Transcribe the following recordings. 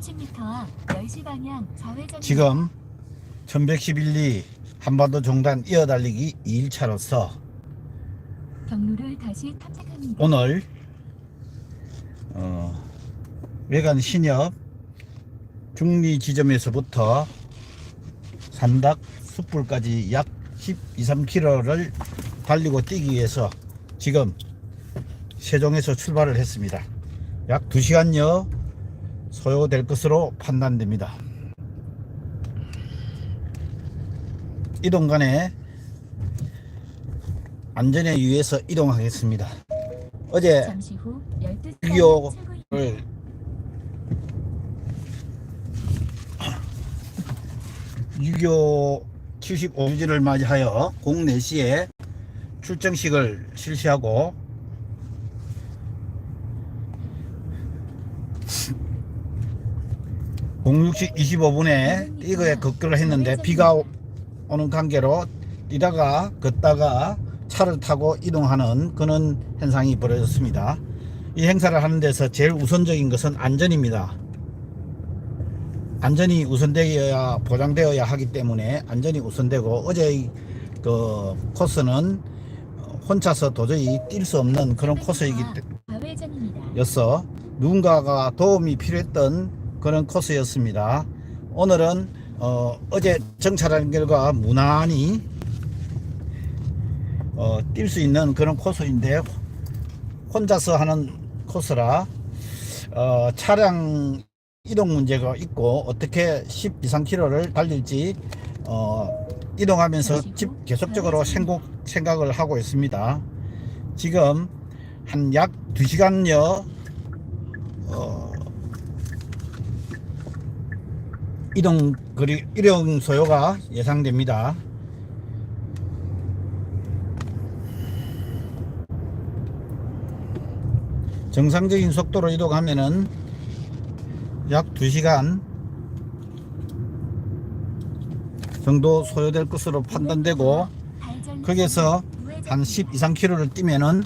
30m 앞 10시 방향 좌회전 지금 1111리 한반도 종단 이어달리기 2일차로서 경로를 다시 탐색합니다. 오늘 어, 외관 신협 중리 지점에서부터 산닥 숯불까지 약 12, 3km를 달리고 뛰기 위해서 지금 세종에서 출발을 했습니다. 약 2시간여 소요될 것으로 판단됩니다. 이동 간에 안전에 유의해서 이동하겠습니다. 어제 잠시 후 12시 유교- 방향 출구입니다. 를6.25 75주년을 맞이하여 공내시에 출정식을 실시하고 공육시 25분에 이거에 급결을 했는데 비가 오- 오는 관계로 뛰다가 걷다가 차를 타고 이동하는 그런 현상이 벌어졌습니다. 이 행사를 하는 데서 제일 우선적인 것은 안전입니다. 안전이 우선되어야 보장되어야 하기 때문에 안전이 우선되고 어제 그 코스는 혼자서 도저히 뛸 수 없는 그런 코스이기. 때였어 누군가가 도움이 필요했던 그런 코스였습니다. 오늘은 어, 어제 정찰한 결과 무난히 어, 뛸 수 있는 그런 코스인데 혼자서 하는 코스라 어, 차량 이동 문제가 있고 어떻게 10, 2, 3km를 달릴지 어, 이동하면서 집 계속적으로 생각, 생각을 하고 있습니다. 지금 한 약 2시간여 어, 이동 거리 이동 소요가 예상됩니다. 정상적인 속도로 이동하면은 약 2시간 정도 소요될 것으로 판단되고 거기에서 한 10, 2, 3km를 뛰면은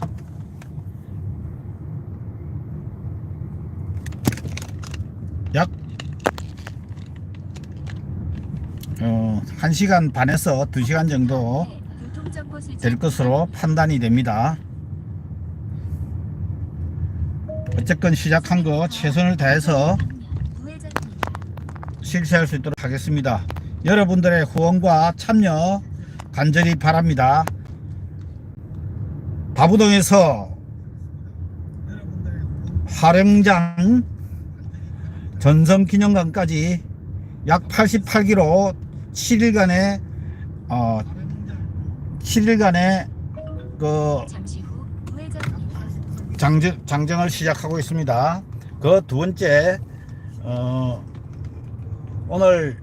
어, 1시간 반에서 2시간 정도 될 것으로 판단이 됩니다. 어쨌건 시작한 거 최선을 다해서. 실시할 수 있도록 하겠습니다. 여러분들의 후원과 참여 간절히 바랍니다. 다부동에서 화령장 전성기념관까지 약 88km 7일간의 어 7일간의 그. 장정, 장정을 시작하고 있습니다. 그 두 번째, 어, 오늘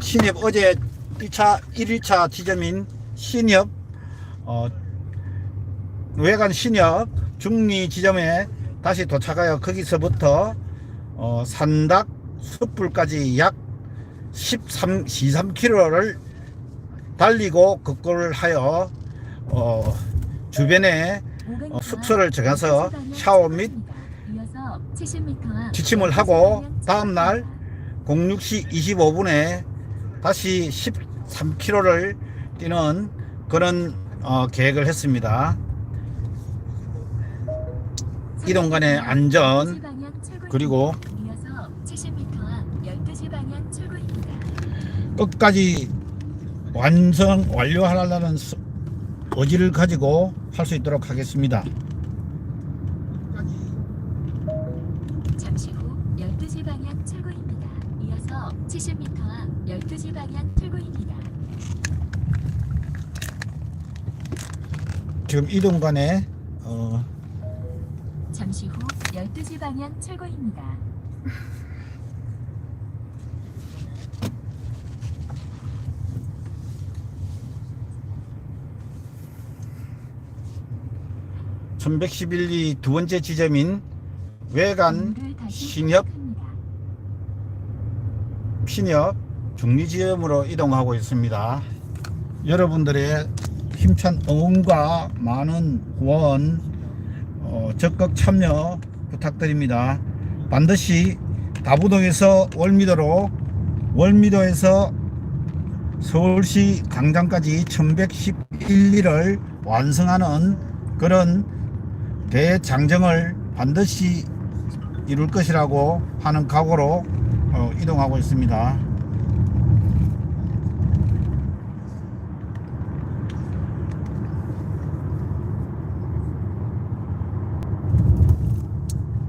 신협 어제 1차, 1일차 지점인 신협, 어, 외관 신협 중리 지점에 다시 도착하여 거기서부터 어, 산닥 숯불까지 약 13, 13km를 달리고 급거를 하여 어, 주변에 어, 숙소를 정해서 샤워 및 이어서 70m 앞 지침을 하고 다음날 06시 25분에 다시 13km를 뛰는 그런 어, 계획을 했습니다. 이동 간의 안전 그리고 이어서 70m 앞 12시 방향 출구입니다. 끝까지 완성 완료하려는 수- 의지를 가지고 할 수 있도록 하겠습니다. 잠시 후 12시 방향 출구입니다. 이어서 70m 앞 12시 방향 출구입니다. 지금 이동 간에 어, 잠시 후 12시 방향 출구입니다. 천1112두 번째 지점인 외관 신협. 신협 중리지점으로 이동하고 있습니다. 여러분들의 힘찬 응원과 많은 후원, 어, 적극 참여 부탁드립니다. 반드시 다부동에서 월미도로 월미도에서 서울시 강장까지 1111리를 완성하는 그런 대장정을 반드시 이룰 것이라고 하는 각오로 어, 이동하고 있습니다.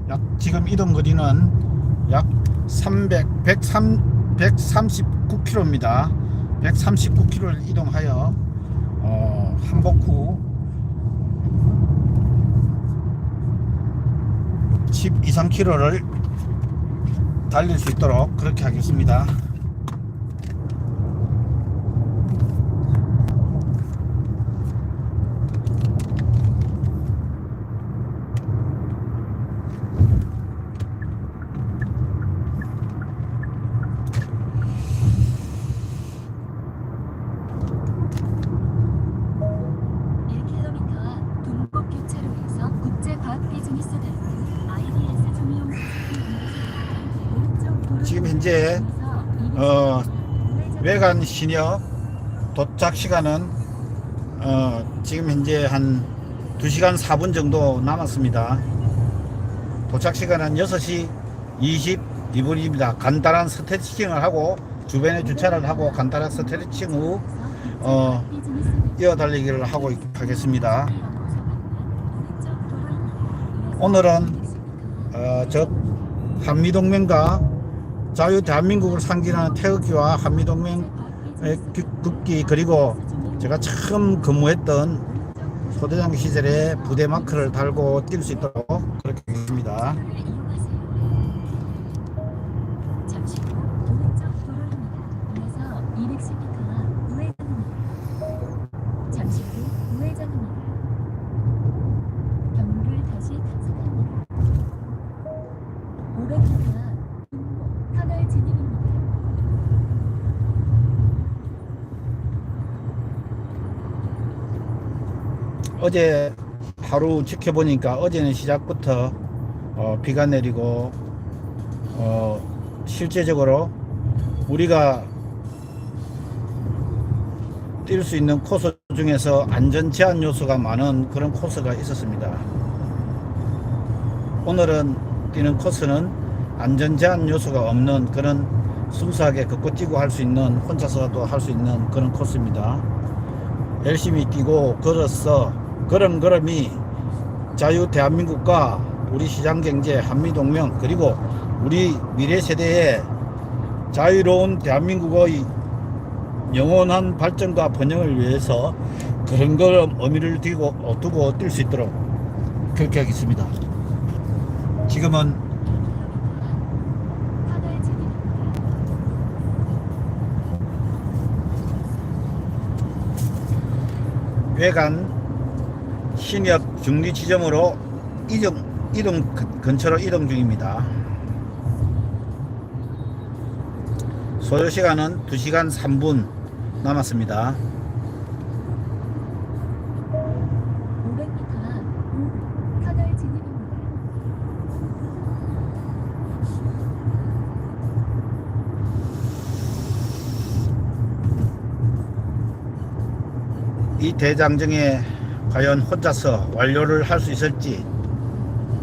약 지금 이동 거리는 약 300, 103, 139km입니다. 139km를 이동하여 어, 한복 후 10 이상 km를 달릴 수 있도록 그렇게 하겠습니다. 앞 동곡 교차로에서 국제과학비즈니스단 IBS 중이용 오른쪽 도로 지금 현재 어, 외관 신역 도착 시간은 어, 지금 현재 한 2시간 4분 정도 남았습니다. 도착 시간은 6시 22분입니다. 간단한 스트레칭을 하고 주변에 주차를 하고 간단한 스트레칭 후 어, 이어 달리기를 하고 있- 하겠습니다. 오늘은 어, 저 한미동맹과 자유 대한민국을 상징하는 태극기와 한미동맹의 국- 국기 그리고 제가 처음 근무했던 소대장 시절에 부대 마크를 달고 뛸 수 있도록 그렇게 하겠습니다. 어제 하루 지켜보니까 어제는 시작부터 어, 비가 내리고 어, 실제적으로 우리가 뛸 수 있는 코스 중에서 안전 제한 요소가 많은 그런 코스가 있었습니다. 오늘은 뛰는 코스는 안전 제한 요소가 없는 그런 순수하게 걷고 뛰고 할 수 있는 혼자서도 할 수 있는 그런 코스입니다. 열심히 뛰고 걸어서 걸음 걸음이 자유 대한민국과 우리 시장 경제 한미 동맹 그리고 우리 미래 세대의 자유로운 대한민국의 영원한 발전과 번영을 위해서 그런 걸음 의미를 두고, 어, 두고 뛸 수 있도록 그렇게 하겠습니다. 지금은. 외관 신협 중리 지점으로 이동, 이동 근- 근처로 이동 중입니다. 소요 시간은 2시간 3분 남았습니다. 500m 앞 우후 터널 진입입니다. 이 대장정에 과연 혼자서 완료를 할 수 있을지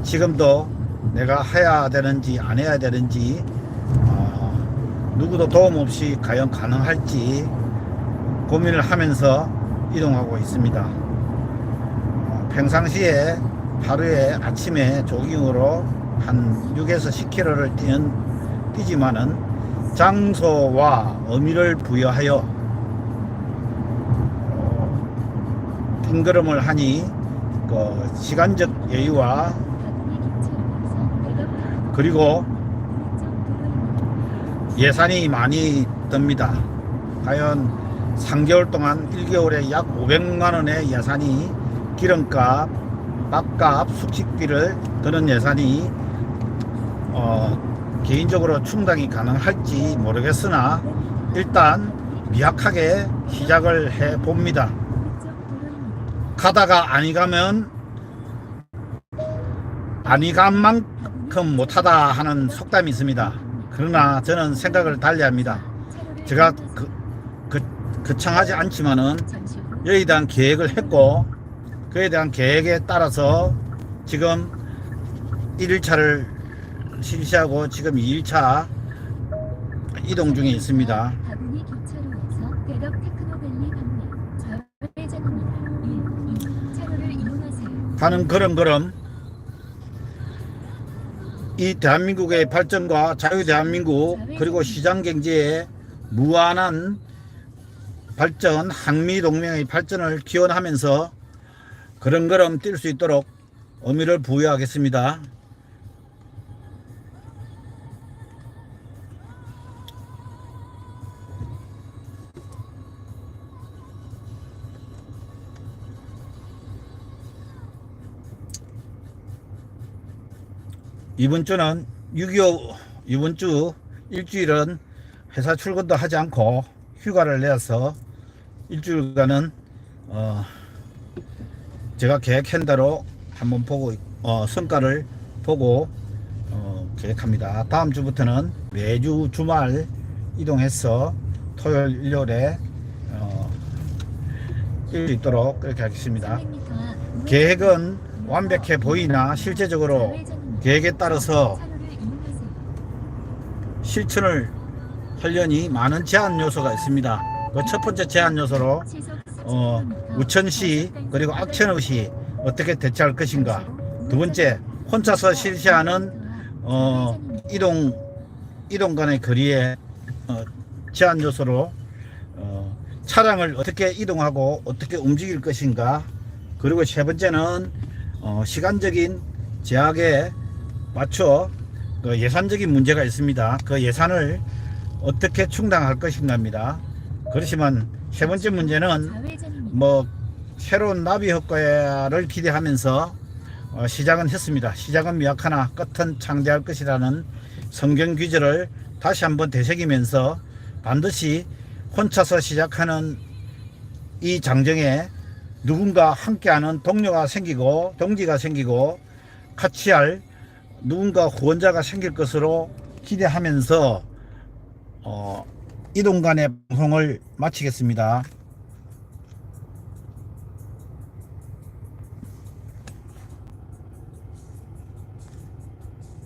지금도 내가 해야 되는지 안 해야 되는지 어, 누구도 도움 없이 과연 가능할지 고민을 하면서 이동하고 있습니다. 어, 평상시에 하루에 아침에 조깅으로 한 6에서 10km를 뛰는 뛰지만은 장소와 의미를 부여하여 뜬걸음을 하니 그 시간적 여유와 그리고. 예산이 많이 듭니다. 과연 3개월 동안 1개월에 약 500만 원의 예산이 기름값, 밥값, 숙식비를 드는 예산이 어, 개인적으로 충당이 가능할지 모르겠으나 일단 미약하게 시작을 해 봅니다. 가다가 아니 가면 아니 간만 만큼 못하다 하는 속담이 있습니다. 그러나 저는 생각을 달리 합니다. 제가 그, 그, 거창하지 않지만은 여기에 대한 계획을 했고 그에 대한 계획에 따라서 지금 1일차를 실시하고 지금 2일차 이동 중에 있습니다. 1, 2 차로를 이용하세요. 가는 걸음걸음 이 대한민국의 발전과 자유 대한민국 그리고 시장 경제의 무한한 발전, 한미 동맹의 발전을 기원하면서 걸음걸음 뛸 수 있도록 의미를 부여하겠습니다. 이번 주는 6.25 이번 주 일주일은 회사 출근도 하지 않고 휴가를 내서 일주일간은 어 제가 계획한 대로 한번 보고 있- 어 성과를 보고 어 계획합니다. 다음 주부터는 매주 주말 이동해서 토요일 일요일에 어뛸수 있도록 그렇게 하겠습니다. 300m 앞 계획은 완벽해 보이나 실제적으로. 계획에 따라서. 실천을 하려니 많은 제한 요소가 있습니다. 그 첫 번째 제한 요소로 어, 40km, 우천시 그리고 악천후시 어떻게 대처할 것인가. 두 번째 혼자서 실시하는 어. 이동 이동 간의 거리에 어, 제한 요소로 어, 차량을 어떻게 이동하고 어떻게 움직일 것인가. 그리고 세 번째는 어, 시간적인 제약에 맞춰 그 예산적인 문제가 있습니다. 그 예산을 어떻게 충당할 것인가입니다. 그렇지만 세 번째 문제는. 뭐 새로운 나비 효과를 기대하면서 어, 시작은 했습니다. 시작은 미약하나 끝은 창대할 것이라는 성경 규절을 다시 한번 되새기면서 반드시 혼자서 시작하는 이 장정에 누군가 함께하는 동료가 생기고 동지가 생기고 같이 할 누군가 후원자가 생길 것으로 기대하면서 어, 이동 간의 방송을 마치겠습니다.